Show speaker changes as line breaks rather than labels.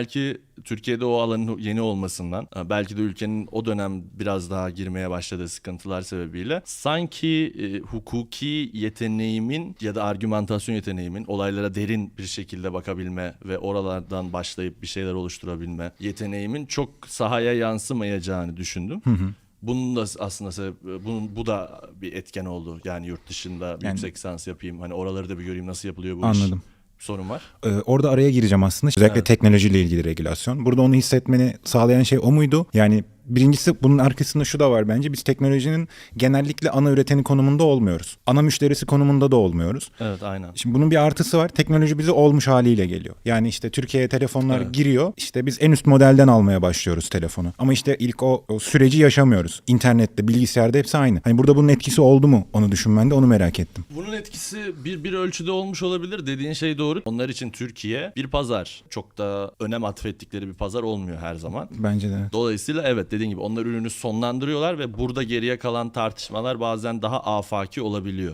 belki Türkiye'de o alanın yeni olmasından e, belki de ülkenin o dönem biraz daha girmeye başladığı sıkıntılar sebebiyle sanki e, hukuki yeteneğimin ya da argümantasyon yeteneğimin olaylara derin bir şekilde bakabilme ve oralardan başlayıp bir şeyler oluşturabilme yeteneğimin çok sahaya yansımayacağını düşündüm. Bunun da aslında sebep- bunun bu da bir etken oldu. Yani yurt dışında bir
Yani-
yüksek lisans yapayım. Hani oraları da bir göreyim nasıl yapılıyor bu
Anladım.
iş. Sorun var.
Ee, orada araya gireceğim aslında. Özellikle
Evet.
teknolojiyle ilgili regülasyon. Burada onu hissetmeni sağlayan şey o muydu? Yani birincisi bunun arkasında şu da var bence. Biz teknolojinin genellikle ana üreteni konumunda olmuyoruz. Ana müşterisi konumunda da olmuyoruz.
Evet aynen.
Şimdi bunun bir artısı var. Teknoloji bize olmuş haliyle geliyor. Yani işte Türkiye'ye telefonlar
Evet.
giriyor. İşte biz en üst modelden almaya başlıyoruz telefonu. Ama işte ilk o, o süreci yaşamıyoruz. İnternette, bilgisayarda hepsi aynı. Hani burada bunun etkisi oldu mu onu düşünmen de onu merak ettim.
Bunun etkisi bir bir ölçüde olmuş olabilir. Dediğin şey doğru. Onlar için Türkiye bir pazar. Çok da önem atfettikleri bir pazar olmuyor her zaman.
Bence de.
Dolayısıyla evet dediğin gibi onlar ürünü sonlandırıyorlar ve burada geriye kalan tartışmalar bazen daha afaki olabiliyor.